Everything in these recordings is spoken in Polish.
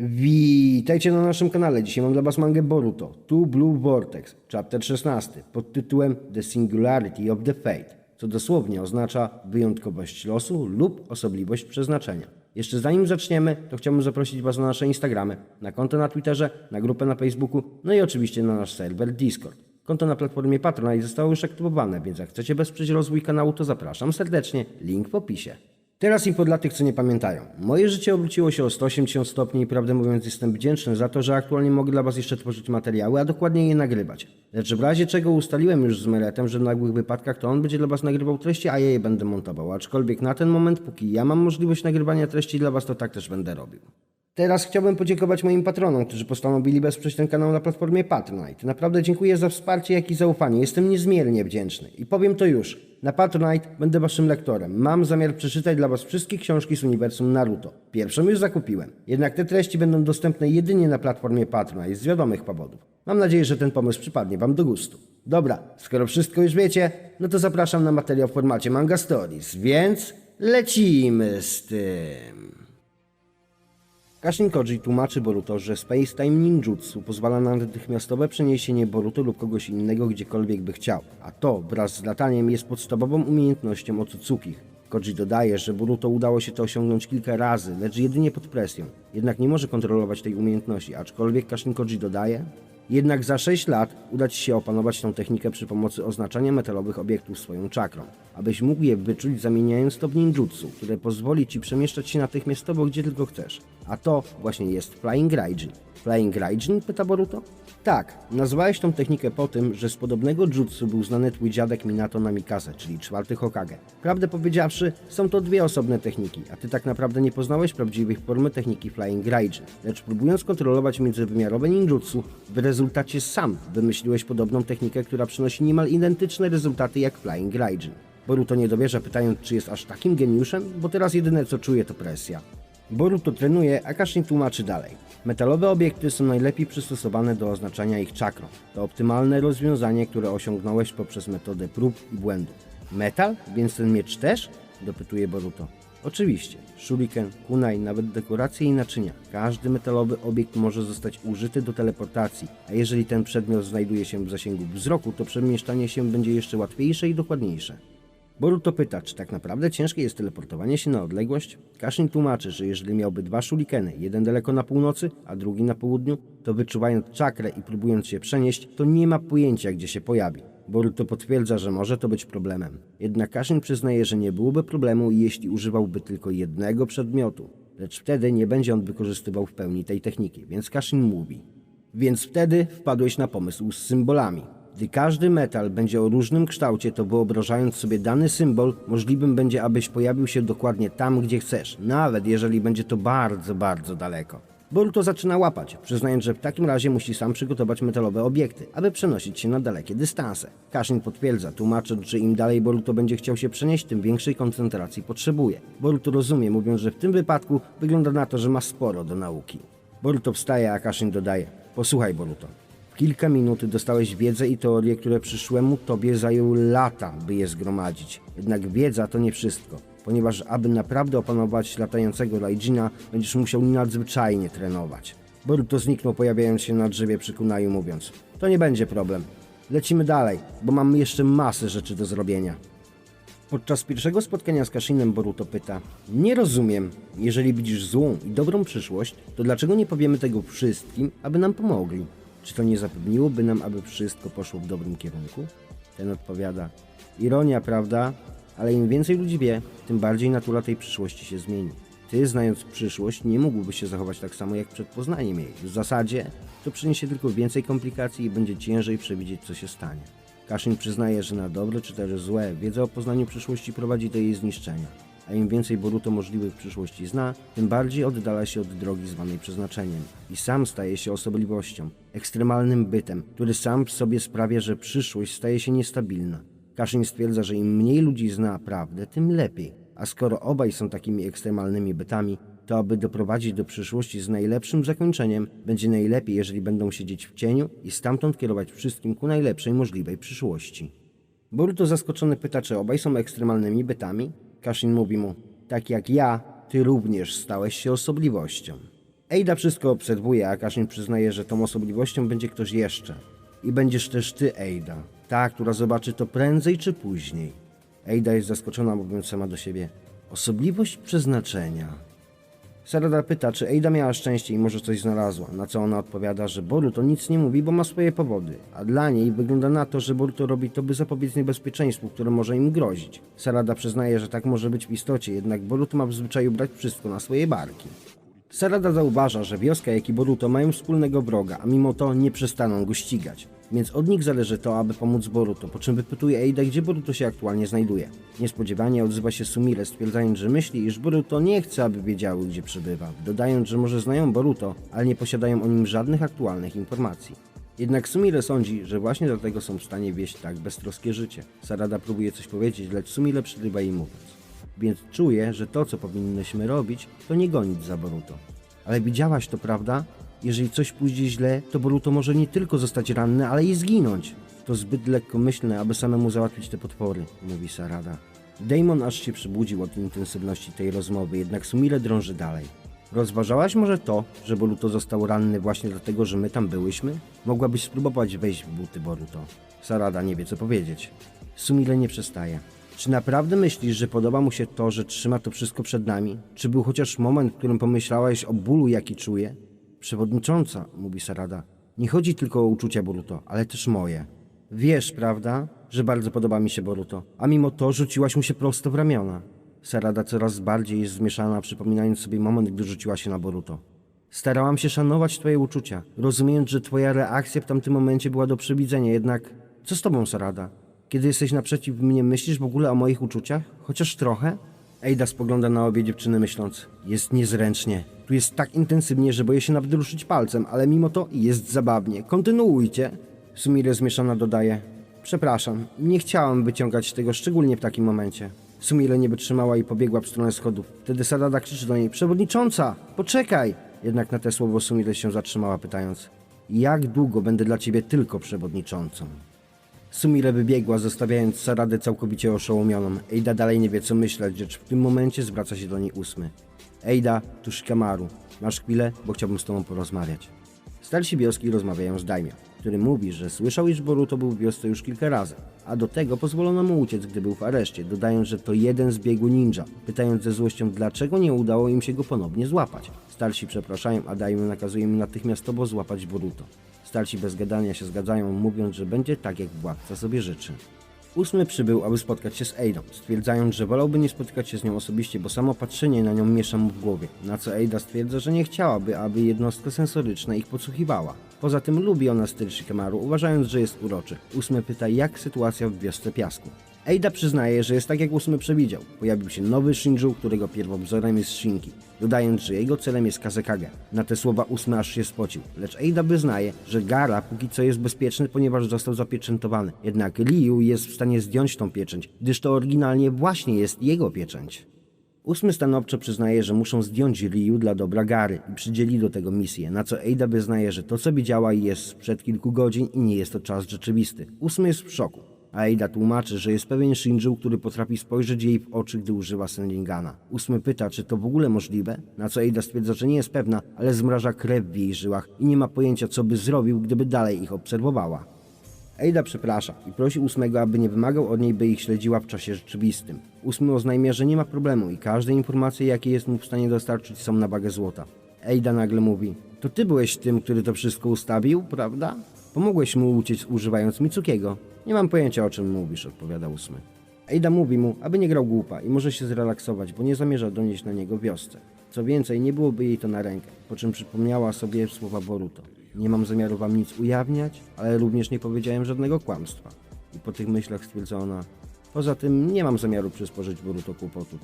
Witajcie na naszym kanale. Dzisiaj mam dla Was mangę Boruto, Two Blue Vortex, chapter 16, pod tytułem The Singularity of the Fate, co dosłownie oznacza wyjątkowość losu lub osobliwość przeznaczenia. Jeszcze zanim zaczniemy, to chciałbym zaprosić Was na nasze Instagramy, na konto na Twitterze, na grupę na Facebooku, no i oczywiście na nasz serwer Discord. Konto na platformie Patronite zostało już aktywowane, więc jak chcecie wesprzeć rozwój kanału, to zapraszam serdecznie. Link w opisie. Teraz info dla tych, co nie pamiętają. Moje życie obróciło się o 180 stopni i prawdę mówiąc jestem wdzięczny za to, że aktualnie mogę dla Was jeszcze tworzyć materiały, a dokładnie je nagrywać. Lecz w razie czego ustaliłem już z Meretem, że w nagłych wypadkach to on będzie dla Was nagrywał treści, a ja je będę montował. Aczkolwiek na ten moment, póki ja mam możliwość nagrywania treści dla Was, to tak też będę robił. Teraz chciałbym podziękować moim patronom, którzy postanowili wesprzeć ten kanał na platformie Patronite. Naprawdę dziękuję za wsparcie, jak i zaufanie. Jestem niezmiernie wdzięczny. I powiem to już. Na Patronite będę waszym lektorem. Mam zamiar przeczytać dla was wszystkie książki z uniwersum Naruto. Pierwszą już zakupiłem. Jednak te treści będą dostępne jedynie na platformie Patronite z wiadomych powodów. Mam nadzieję, że ten pomysł przypadnie wam do gustu. Dobra, skoro wszystko już wiecie, no to zapraszam na materiał w formacie Manga Stories, więc lecimy z tym. Kashin Koji tłumaczy Boruto, że Space Time Ninjutsu pozwala na natychmiastowe przeniesienie Boruto lub kogoś innego gdziekolwiek by chciał, a to wraz z lataniem jest podstawową umiejętnością Otsukich. Koji dodaje, że Boruto udało się to osiągnąć kilka razy, lecz jedynie pod presją. Jednak nie może kontrolować tej umiejętności, aczkolwiek Kashin Koji dodaje, jednak za 6 lat uda Ci się opanować tę technikę przy pomocy oznaczania metalowych obiektów swoją czakrą, abyś mógł je wyczuć zamieniając to w ninjutsu, które pozwoli Ci przemieszczać się natychmiastowo gdzie tylko chcesz. A to właśnie jest Flying Raijin. Flying Raijin? pyta Boruto. Tak, nazwałeś tą technikę po tym, że z podobnego jutsu był znany twój dziadek Minato Namikaze, czyli czwarty Hokage. Prawdę powiedziawszy, są to dwie osobne techniki, a ty tak naprawdę nie poznałeś prawdziwej formy techniki Flying Raijin, lecz próbując kontrolować międzywymiarowe ninjutsu, w rezultacie sam wymyśliłeś podobną technikę, która przynosi niemal identyczne rezultaty jak Flying Raijin. Boruto nie dowierza pytając, czy jest aż takim geniuszem, bo teraz jedyne co czuje to presja. Boruto trenuje, a Kashin tłumaczy dalej. Metalowe obiekty są najlepiej przystosowane do oznaczania ich czakrą. To optymalne rozwiązanie, które osiągnąłeś poprzez metodę prób i błędów. Metal? Więc ten miecz też? Dopytuje Boruto. Oczywiście. Shuriken, kunai, nawet dekoracje i naczynia. Każdy metalowy obiekt może zostać użyty do teleportacji, a jeżeli ten przedmiot znajduje się w zasięgu wzroku, to przemieszczanie się będzie jeszcze łatwiejsze i dokładniejsze. Boruto pyta, czy tak naprawdę ciężkie jest teleportowanie się na odległość? Kashin tłumaczy, że jeżeli miałby dwa shurikeny, jeden daleko na północy, a drugi na południu, to wyczuwając czakrę i próbując się przenieść, to nie ma pojęcia, gdzie się pojawi. Boruto potwierdza, że może to być problemem. Jednak Kashin przyznaje, że nie byłoby problemu, jeśli używałby tylko jednego przedmiotu. Lecz wtedy nie będzie on wykorzystywał w pełni tej techniki, więc Kashin mówi. Więc wtedy wpadłeś na pomysł z symbolami. Gdy każdy metal będzie o różnym kształcie, to wyobrażając sobie dany symbol, możliwym będzie, abyś pojawił się dokładnie tam, gdzie chcesz, nawet jeżeli będzie to bardzo, bardzo daleko. Boruto zaczyna łapać, przyznając, że w takim razie musi sam przygotować metalowe obiekty, aby przenosić się na dalekie dystanse. Kashin potwierdza, tłumacząc, że im dalej Boruto będzie chciał się przenieść, tym większej koncentracji potrzebuje. Boruto rozumie, mówiąc, że w tym wypadku wygląda na to, że ma sporo do nauki. Boruto wstaje, a Kashin dodaje: Posłuchaj, Boruto. Kilka minut dostałeś wiedzę i teorie, które przyszłemu tobie zajęły lata, by je zgromadzić. Jednak wiedza to nie wszystko, ponieważ aby naprawdę opanować latającego Raijina, będziesz musiał nadzwyczajnie trenować. Boruto zniknął, pojawiając się na drzewie przy kunaju, mówiąc: To nie będzie problem. Lecimy dalej, bo mam jeszcze masę rzeczy do zrobienia. Podczas pierwszego spotkania z Kashinem Boruto pyta: Nie rozumiem, jeżeli widzisz złą i dobrą przyszłość, to dlaczego nie powiemy tego wszystkim, aby nam pomogli? Czy to nie zapewniłoby nam, aby wszystko poszło w dobrym kierunku? Ten odpowiada: Ironia, prawda? Ale im więcej ludzi wie, tym bardziej natura tej przyszłości się zmieni. Ty, znając przyszłość, nie mógłbyś się zachować tak samo jak przed poznaniem jej. W zasadzie to przyniesie tylko więcej komplikacji i będzie ciężej przewidzieć, co się stanie. Kashin przyznaje, że na dobre czy też złe wiedza o poznaniu przyszłości prowadzi do jej zniszczenia. A im więcej Boruto możliwych przyszłości zna, tym bardziej oddala się od drogi zwanej przeznaczeniem. I sam staje się osobliwością, ekstremalnym bytem, który sam w sobie sprawia, że przyszłość staje się niestabilna. Kashin stwierdza, że im mniej ludzi zna prawdę, tym lepiej. A skoro obaj są takimi ekstremalnymi bytami, to aby doprowadzić do przyszłości z najlepszym zakończeniem, będzie najlepiej, jeżeli będą siedzieć w cieniu i stamtąd kierować wszystkim ku najlepszej możliwej przyszłości. Boruto zaskoczony pyta, czy obaj są ekstremalnymi bytami. Kashin mówi mu, tak jak ja, ty również stałeś się osobliwością. Eida wszystko obserwuje, a Kashin przyznaje, że tą osobliwością będzie ktoś jeszcze. I będziesz też ty, Eida. Ta, która zobaczy to prędzej czy później. Eida jest zaskoczona, mówiąc sama do siebie. Osobliwość przeznaczenia. Sarada pyta, czy Eida miała szczęście i może coś znalazła, na co ona odpowiada, że Boruto nic nie mówi, bo ma swoje powody, a dla niej wygląda na to, że Boruto robi to, by zapobiec niebezpieczeństwu, które może im grozić. Sarada przyznaje, że tak może być w istocie, jednak Boruto ma w zwyczaju brać wszystko na swoje barki. Sarada zauważa, że wioska jak i Boruto mają wspólnego wroga, a mimo to nie przestaną go ścigać. Więc od nich zależy to, aby pomóc Boruto, po czym wypytuje Eida, gdzie Boruto się aktualnie znajduje. Niespodziewanie odzywa się Sumire, stwierdzając, że myśli, iż Boruto nie chce, aby wiedziały, gdzie przebywa, dodając, że może znają Boruto, ale nie posiadają o nim żadnych aktualnych informacji. Jednak Sumire sądzi, że właśnie dlatego są w stanie wieść tak beztroskie życie. Sarada próbuje coś powiedzieć, lecz Sumire przerywa jej mówiąc. Więc czuję, że to, co powinnyśmy robić, to nie gonić za Boruto. Ale widziałaś to, prawda? Jeżeli coś pójdzie źle, to Boruto może nie tylko zostać ranny, ale i zginąć. To zbyt lekkomyślne, aby samemu załatwić te potwory, mówi Sarada. Damon aż się przybudził od intensywności tej rozmowy, jednak Sumire drąży dalej. Rozważałaś może to, że Boruto został ranny właśnie dlatego, że my tam byłyśmy? Mogłabyś spróbować wejść w buty Boruto. Sarada nie wie co powiedzieć. Sumire nie przestaje. Czy naprawdę myślisz, że podoba mu się to, że trzyma to wszystko przed nami? Czy był chociaż moment, w którym pomyślałaś o bólu, jaki czuje? Przewodnicząca, mówi Sarada, nie chodzi tylko o uczucia Boruto, ale też moje. Wiesz, prawda, że bardzo podoba mi się Boruto, a mimo to rzuciłaś mu się prosto w ramiona. Sarada coraz bardziej jest zmieszana, przypominając sobie moment, gdy rzuciła się na Boruto. Starałam się szanować twoje uczucia, rozumiejąc, że twoja reakcja w tamtym momencie była do przewidzenia, jednak co z tobą, Sarada? Kiedy jesteś naprzeciw mnie, myślisz w ogóle o moich uczuciach? Chociaż trochę? Ejda spogląda na obie dziewczyny, myśląc, jest niezręcznie. Tu jest tak intensywnie, że boję się nawet ruszyć palcem, ale mimo to jest zabawnie. Kontynuujcie. Sumire zmieszana dodaje, przepraszam, nie chciałam wyciągać tego, szczególnie w takim momencie. Sumire nie wytrzymała i pobiegła w stronę schodów. Wtedy Sarada krzyczy do niej, przewodnicząca, poczekaj! Jednak na te słowo Sumire się zatrzymała, pytając, jak długo będę dla ciebie tylko przewodniczącą? Sumire wybiegła, zostawiając Saradę całkowicie oszołomioną. Eida dalej nie wie co myśleć, lecz w tym momencie zwraca się do niej ósmy. Eida, tu Shikamaru. Masz chwilę, bo chciałbym z tobą porozmawiać. Starsi wioski rozmawiają z Daimio, który mówi, że słyszał, iż Boruto był w wiosce już kilka razy, a do tego pozwolono mu uciec, gdy był w areszcie, dodając, że to jeden z biegu ninja, pytając ze złością, dlaczego nie udało im się go ponownie złapać. Starsi przepraszają, a Daimyo nakazuje im natychmiastowo złapać Boruto. Starsi bez gadania się zgadzają, mówiąc, że będzie tak, jak władca sobie życzy. Ósmy przybył, aby spotkać się z Eidą, stwierdzając, że wolałby nie spotykać się z nią osobiście, bo samo patrzenie na nią miesza mu w głowie, na co Eida stwierdza, że nie chciałaby, aby jednostka sensoryczna ich podsłuchiwała. Poza tym lubi ona styl Shikamaru, uważając, że jest uroczy. Ósmy pyta, jak sytuacja w wiosce piasku. Eida przyznaje, że jest tak jak ósmy przewidział. Pojawił się nowy Shinju, którego pierwowzorem jest Shinki, dodając, że jego celem jest Kazekage. Na te słowa ósmy aż się spocił, lecz Eida wyznaje, że Gara póki co jest bezpieczny, ponieważ został zapieczętowany. Jednak Liu jest w stanie zdjąć tą pieczęć, gdyż to oryginalnie właśnie jest jego pieczęć. Ósmy stanowczo przyznaje, że muszą zdjąć Ryu dla dobra Gary i przydzieli do tego misję, na co Eida wyznaje, że to co widziała jest sprzed kilku godzin i nie jest to czas rzeczywisty. Ósmy jest w szoku, a Eida tłumaczy, że jest pewien Shinju, który potrafi spojrzeć jej w oczy, gdy używa Senringana. Ósmy pyta, czy to w ogóle możliwe, na co Eida stwierdza, że nie jest pewna, ale zmraża krew w jej żyłach i nie ma pojęcia, co by zrobił, gdyby dalej ich obserwowała. Eida przeprasza i prosi ósmego, aby nie wymagał od niej, by ich śledziła w czasie rzeczywistym. Ósmy oznajmia, że nie ma problemu i każde informacje, jakie jest mu w stanie dostarczyć, są na wagę złota. Eida nagle mówi: To ty byłeś tym, który to wszystko ustawił, prawda? Pomogłeś mu uciec używając Mitsukiego. Nie mam pojęcia o czym mówisz, odpowiada ósmy. Eida mówi mu, aby nie grał głupa i może się zrelaksować, bo nie zamierza donieść na niego wiosce. Co więcej, nie byłoby jej to na rękę, po czym przypomniała sobie słowa Boruto. Nie mam zamiaru wam nic ujawniać, ale również nie powiedziałem żadnego kłamstwa. I po tych myślach stwierdza ona, poza tym nie mam zamiaru przysporzyć Boruto kłopotów.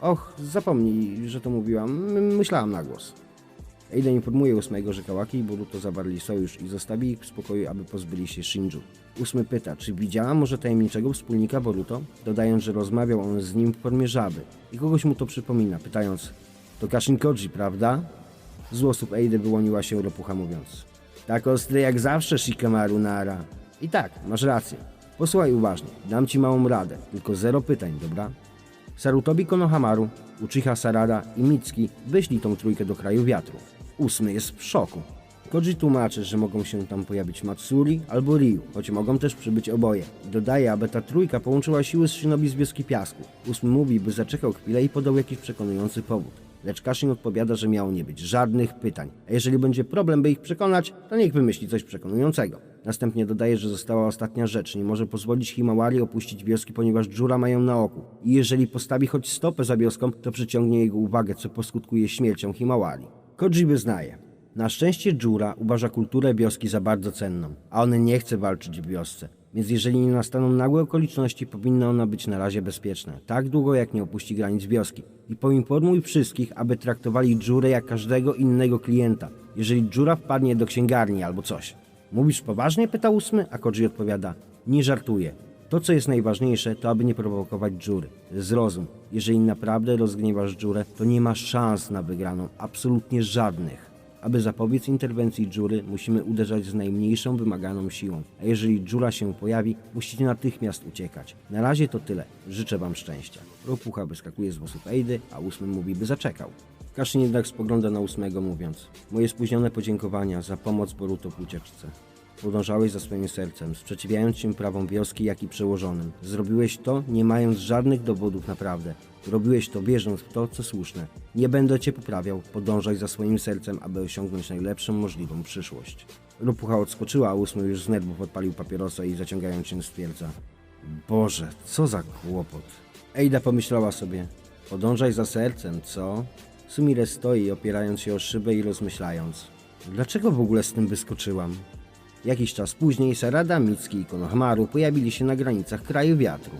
Och, zapomnij, że to mówiłam, myślałam na głos. Eida informuje ósmego, że Kawaki i Boruto zawarli sojusz i zostawi ich w spokoju, aby pozbyli się Shinju. Ósmy pyta, czy widziała może tajemniczego wspólnika Boruto, dodając, że rozmawiał on z nim w formie żaby. I kogoś mu to przypomina, pytając, to Kashin Koji, prawda? Z łosów Eidy wyłoniła się ropucha mówiąc, tak ostry jak zawsze Shikamaru Nara. I tak, masz rację. Posłuchaj uważnie, dam ci małą radę, tylko zero pytań, dobra? Sarutobi Konohamaru, Uchiha Sarada i Mitsuki wyślij tą trójkę do kraju wiatru. Ósmy jest w szoku. Koji tłumaczy, że mogą się tam pojawić Matsuri albo Ryu, choć mogą też przybyć oboje. Dodaje, aby ta trójka połączyła siły z Shinobi z Wioski Piasku. Ósmy mówi, by zaczekał chwilę i podał jakiś przekonujący powód. Lecz Kashin odpowiada, że miało nie być żadnych pytań, a jeżeli będzie problem, by ich przekonać, to niech wymyśli coś przekonującego. Następnie dodaje, że została ostatnia rzecz, nie może pozwolić Himawari opuścić wioski, ponieważ Dżura mają na oku. I jeżeli postawi choć stopę za wioską, to przyciągnie jego uwagę, co poskutkuje śmiercią Himawari. Koji wyznaje. Na szczęście Dżura uważa kulturę wioski za bardzo cenną, a on nie chce walczyć w wiosce. Więc jeżeli nie nastaną nagłe okoliczności, powinna ona być na razie bezpieczna, tak długo jak nie opuści granic wioski. I poinformuj wszystkich, aby traktowali Dżurę jak każdego innego klienta, jeżeli Dżura wpadnie do księgarni albo coś. Mówisz poważnie? pyta ósmy, a Koji odpowiada, nie żartuję. To, co jest najważniejsze, to aby nie prowokować Dżury. Zrozum, jeżeli naprawdę rozgniewasz Dżurę, to nie ma szans na wygraną, absolutnie żadnych. Aby zapobiec interwencji Dżury, musimy uderzać z najmniejszą wymaganą siłą. A jeżeli Dżura się pojawi, musicie natychmiast uciekać. Na razie to tyle. Życzę wam szczęścia. Ropucha wyskakuje z włosów Ejdy, a ósmy mówi, by zaczekał. Kaszyn jednak spogląda na ósmego, mówiąc Moje spóźnione podziękowania za pomoc Boruto w ucieczce. Podążałeś za swoim sercem, sprzeciwiając się prawom wioski, jak i przełożonym. Zrobiłeś to, nie mając żadnych dowodów naprawdę. Robiłeś to, wierząc w to, co słuszne. Nie będę cię poprawiał, podążaj za swoim sercem, aby osiągnąć najlepszą możliwą przyszłość. Ropucha odskoczyła, a ósmy już z nerwów odpalił papierosa i zaciągając się stwierdza. Boże, co za kłopot. Ejda pomyślała sobie, podążaj za sercem, co? Sumire stoi, opierając się o szybę i rozmyślając. Dlaczego w ogóle z tym wyskoczyłam? Jakiś czas później Sarada, Mitsuki i Konohamaru pojawili się na granicach kraju wiatru.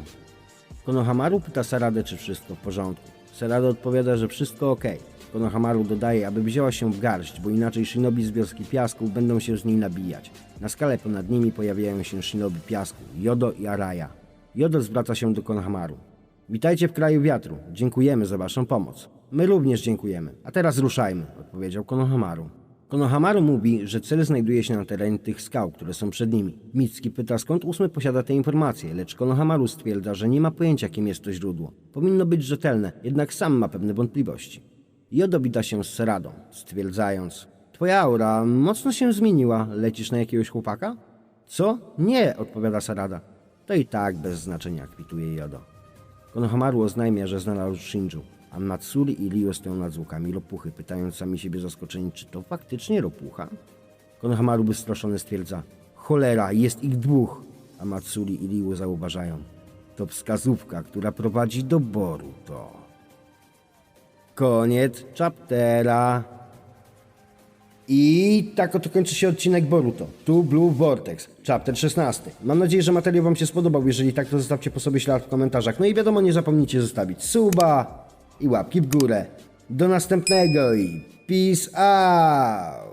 Konohamaru pyta Saradę, czy wszystko w porządku. Sarada odpowiada, że wszystko ok. Konohamaru dodaje, aby wzięła się w garść, bo inaczej shinobi z wioski piasku będą się z niej nabijać. Na skale ponad nimi pojawiają się shinobi piasku, Jodo i Araya. Jodo zwraca się do Konohamaru. Witajcie w kraju wiatru. Dziękujemy za waszą pomoc. My również dziękujemy. A teraz ruszajmy, odpowiedział Konohamaru. Konohamaru mówi, że cel znajduje się na terenie tych skał, które są przed nimi. Mitsuki pyta skąd ósmy posiada te informacje, lecz Konohamaru stwierdza, że nie ma pojęcia kim jest to źródło. Powinno być rzetelne, jednak sam ma pewne wątpliwości. Jodo wita się z Seradą, stwierdzając Twoja aura mocno się zmieniła, lecisz na jakiegoś chłopaka? Co? Nie, odpowiada Sarada. To i tak bez znaczenia, kwituje Jodo. Konohamaru oznajmia, że znalazł Shinju, a Matsuri i Ryo stoją nad zwłokami ropuchy, pytając sami siebie zaskoczeni, czy to faktycznie ropucha? Konohamaru wystraszony stwierdza, cholera, jest ich dwóch, a Matsuri i Ryo zauważają. To wskazówka, która prowadzi do Boruto. Koniec chaptera. I tak oto kończy się odcinek Boruto. Tu Blue Vortex, chapter 16. Mam nadzieję, że materiał Wam się spodobał. Jeżeli tak, to zostawcie po sobie ślad w komentarzach. No i wiadomo, nie zapomnijcie zostawić suba i łapki w górę. Do następnego i peace out!